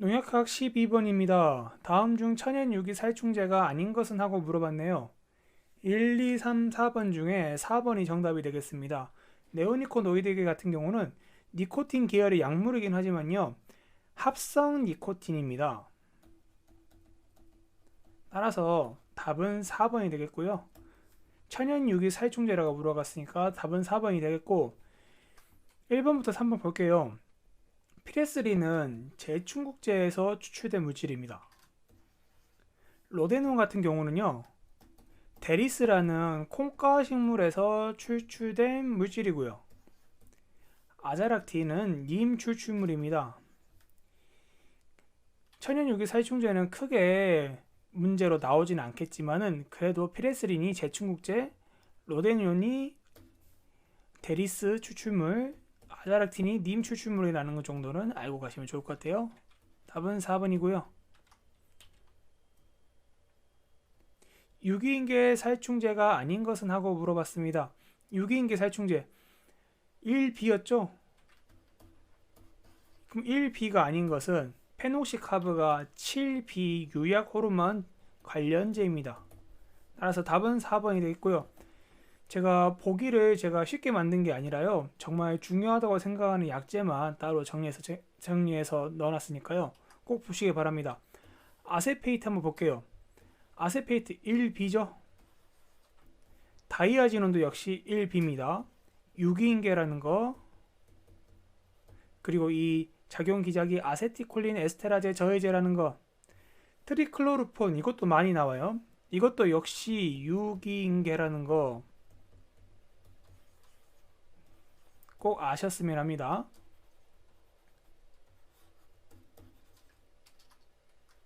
농약학 12번입니다. 다음 중 천연 유기 살충제가 아닌 것은 하고 물어봤네요. 1, 2, 3, 4번 중에 4번이 정답이 되겠습니다. 네오니코노이드 같은 경우는 니코틴 계열의 약물이긴 하지만요. 합성 니코틴입니다. 따라서 답은 4번이 되겠고요. 천연 유기 살충제라고 물어봤으니까 답은 4번이 되겠고 1번부터 3번 볼게요. 피레스린은 제충국제에서 추출된 물질입니다. 로데논 같은 경우는요. 데리스라는 콩가 식물에서 추출된 물질이고요. 아자락틴은 님 추출물입니다. 천연유기 살충제는 크게 문제로 나오진 않겠지만은 그래도 피레스린이 제충국제, 로데논이 데리스 추출물, 아자락틴이 님 추출물이라는 것 정도는 알고 가시면 좋을 것 같아요. 답은 4번이고요. 유기인계 살충제가 아닌 것은 하고 물어봤습니다. 유기인계 살충제 1B였죠? 그럼 1B가 아닌 것은 페녹시카브가 7B 유약 호르몬 관련제입니다. 따라서 답은 4번이 되겠고요. 제가 보기를 제가 쉽게 만든 게 아니라요. 정말 중요하다고 생각하는 약제만 따로 정리해서 정리해서 넣어놨으니까요. 꼭 보시기 바랍니다. 아세페이트 한번 볼게요. 아세페이트 1B죠. 다이아지논도 역시 1B입니다. 유기인계라는 거 그리고 이 작용 기작이 아세티콜린 에스테라제 저해제라는 거 트리클로르폰 이것도 많이 나와요. 이것도 역시 유기인계라는 거 꼭 아셨으면 합니다.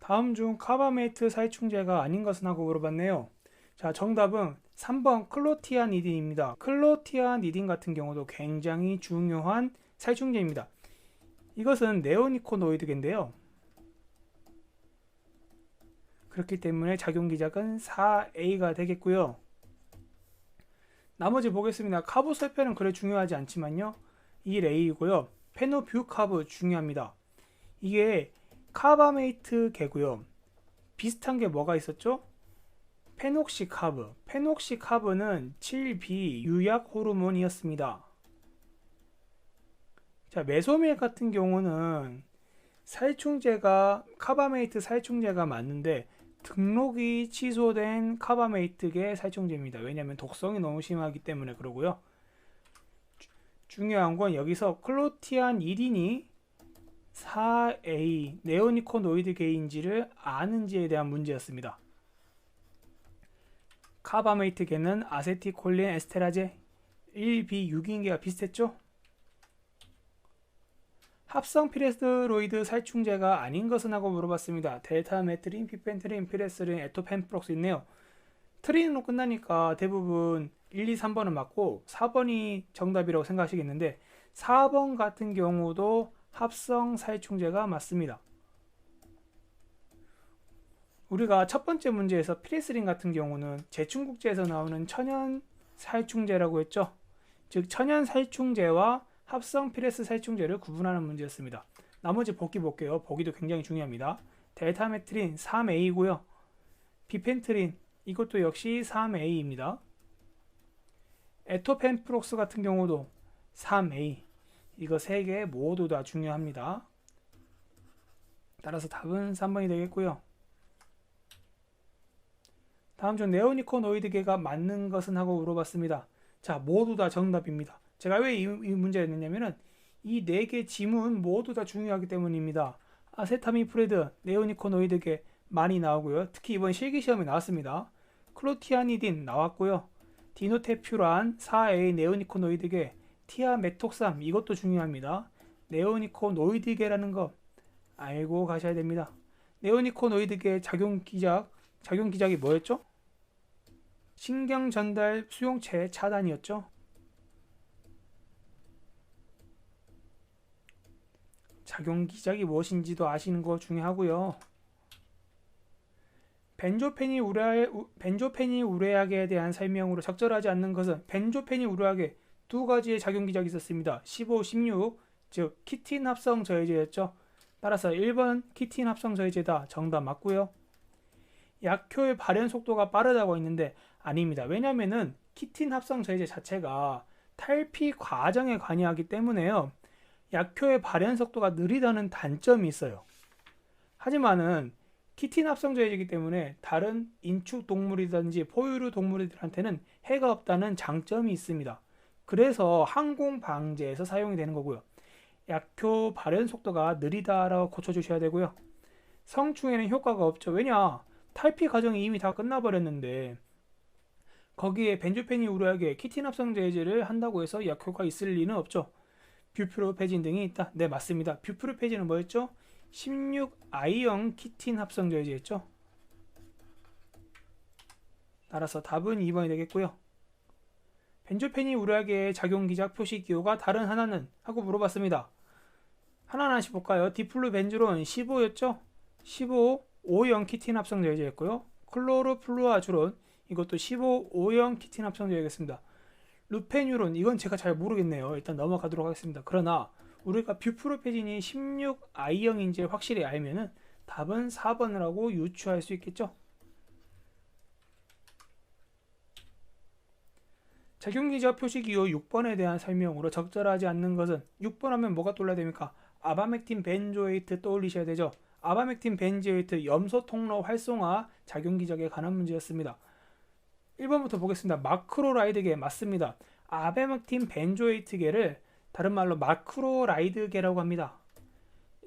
다음 중 카바메이트 살충제가 아닌 것은 하고 물어봤네요. 자, 정답은 3번 클로티아니딘입니다. 클로티아니딘 같은 경우도 굉장히 중요한 살충제입니다. 이것은 네오니코노이드인데요. 그렇기 때문에 작용 기작은 4A가 되겠고요. 나머지 보겠습니다. 카보설펜은 그래 중요하지 않지만요. 1A이고요. 페노뷰 카브 중요합니다. 이게 카바메이트 개고요. 비슷한 게 뭐가 있었죠? 페녹시 카브. 페녹시 카브는 7B 유약 호르몬이었습니다. 자, 메소밀 같은 경우는 살충제가 카바메이트 살충제가 맞는데 등록이 취소된 카바메이트계 살충제입니다. 왜냐하면 독성이 너무 심하기 때문에 그러고요. 주, 중요한 건 여기서 클로티안 1인이 4A 네오니코노이드계인지를 아는지에 대한 문제였습니다. 카바메이트계는 아세티콜린 에스테라제 1B 유기인계가 비슷했죠? 합성 피레스로이드 살충제가 아닌 것은 하고 물어봤습니다. 델타 메트린, 피펜트린, 피레스린, 에토펜프록스 있네요. 트린으로 끝나니까 대부분 1, 2, 3번은 맞고 4번이 정답이라고 생각하시겠는데 4번 같은 경우도 합성 살충제가 맞습니다. 우리가 첫 번째 문제에서 피레스린 같은 경우는 제충국제에서 나오는 천연 살충제라고 했죠. 즉 천연 살충제와 합성 피레스 살충제를 구분하는 문제였습니다. 나머지 복기 볼게요. 보기도 굉장히 중요합니다. 델타메트린 3A고요. 비펜트린 이것도 역시 3A입니다. 에토펜프록스 같은 경우도 3A 이거 세 개 모두 다 중요합니다. 따라서 답은 3번이 되겠고요. 다음 중 네오니코노이드계가 맞는 것은 하고 물어봤습니다. 자, 모두 다 정답입니다. 제가 왜 이 문제를 냈냐면은 이 네 개 지문 모두 다 중요하기 때문입니다. 아세타미프레드, 네오니코노이드계 많이 나오고요. 특히 이번 실기 시험에 나왔습니다. 클로티아니딘 나왔고요. 디노테퓨란 4A 네오니코노이드계, 티아메톡삼 이것도 중요합니다. 네오니코노이드계라는 거 알고 가셔야 됩니다. 네오니코노이드계 작용 기작, 작용 기작이 뭐였죠? 신경 전달 수용체 차단이었죠. 작용 기작이 무엇인지도 아시는 거 중요하고요. 벤조페니 우레 벤조페니 우레약에 대한 설명으로 적절하지 않는 것은 벤조페니 우레약에 두 가지의 작용 기작이 있었습니다. 15, 16, 즉 키틴 합성 저해제였죠. 따라서 1번 키틴 합성 저해제다. 정답 맞고요. 약효의 발현 속도가 빠르다고 했는데 아닙니다. 왜냐면은 키틴 합성 저해제 자체가 탈피 과정에 관여하기 때문에요. 약효의 발현 속도가 느리다는 단점이 있어요. 하지만은 키틴 합성 저해제이기 때문에 다른 인축 동물이든지 포유류 동물들한테는 해가 없다는 장점이 있습니다. 그래서 항공 방제에서 사용이 되는 거고요. 약효 발현 속도가 느리다라고 고쳐주셔야 되고요. 성충에는 효과가 없죠. 왜냐? 탈피 과정이 이미 다 끝나버렸는데 거기에 벤조페니 우려하게 키틴 합성 제제를 한다고 해서 약효가 있을 리는 없죠. 뷰프로페진 등이 있다. 네 맞습니다. 뷰프로페진은 뭐였죠? 16 아이형 키틴 합성 제제였죠. 따라서 답은 2번이 되겠고요. 벤조페니 우려하게 작용 기작 표시 기호가 다른 하나는 하고 물어봤습니다. 하나하나씩 볼까요? 디플루 벤즈론 15였죠? 15 5형 키틴 합성 제제였고요. 클로로플루아주론 이것도 15 5형 키틴 합성 제제겠습니다. 루페뉴론 이건 제가 잘 모르겠네요. 일단 넘어가도록 하겠습니다. 그러나 우리가 뷰프로페진이 16I형인지 확실히 알면은 답은 4번을 하고 유추할 수 있겠죠. 작용기저 표시기호 6번에 대한 설명으로 적절하지 않는 것은 6번 하면 뭐가 떠올라야 됩니까? 아바맥틴 벤조에이트 떠올리셔야 되죠. 아바맥틴 벤조에이트 염소 통로 활성화 작용기적에 관한 문제였습니다. 1번부터 보겠습니다. 마크로라이드계 맞습니다. 아바맥틴 벤조에이트계를 다른 말로 마크로라이드계라고 합니다.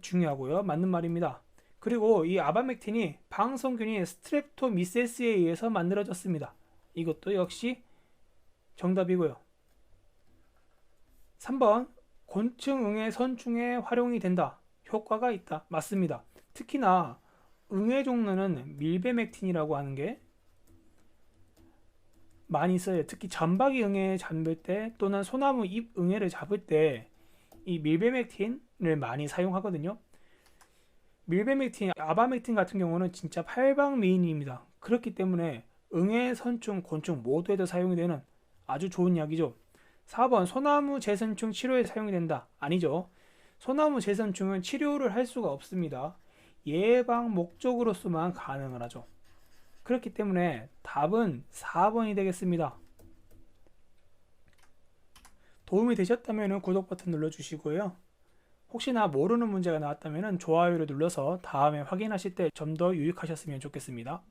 중요하고요. 맞는 말입니다. 그리고 이 아바맥틴이 방성균이 스트랩토미세스에 의해서 만들어졌습니다. 이것도 역시 정답이고요. 3번 곤충 응애 선충에 활용이 된다. 효과가 있다. 맞습니다. 특히나 응애 종류는 밀베맥틴이라고 하는 게 많이 써요. 특히 점박이 응애 잡을 때 또는 소나무 잎 응애를 잡을 때 이 밀베맥틴을 많이 사용하거든요. 밀베맥틴, 아바맥틴 같은 경우는 진짜 팔방미인입니다. 그렇기 때문에 응애, 선충, 곤충 모두에도 사용이 되는 아주 좋은 약이죠. 4번 소나무 재선충 치료에 사용이 된다. 아니죠. 소나무 재선충은 치료를 할 수가 없습니다. 예방 목적으로서만 가능을 하죠. 그렇기 때문에 답은 4번이 되겠습니다. 도움이 되셨다면 구독 버튼 눌러주시고요. 혹시나 모르는 문제가 나왔다면 좋아요를 눌러서 다음에 확인하실 때 좀 더 유익하셨으면 좋겠습니다.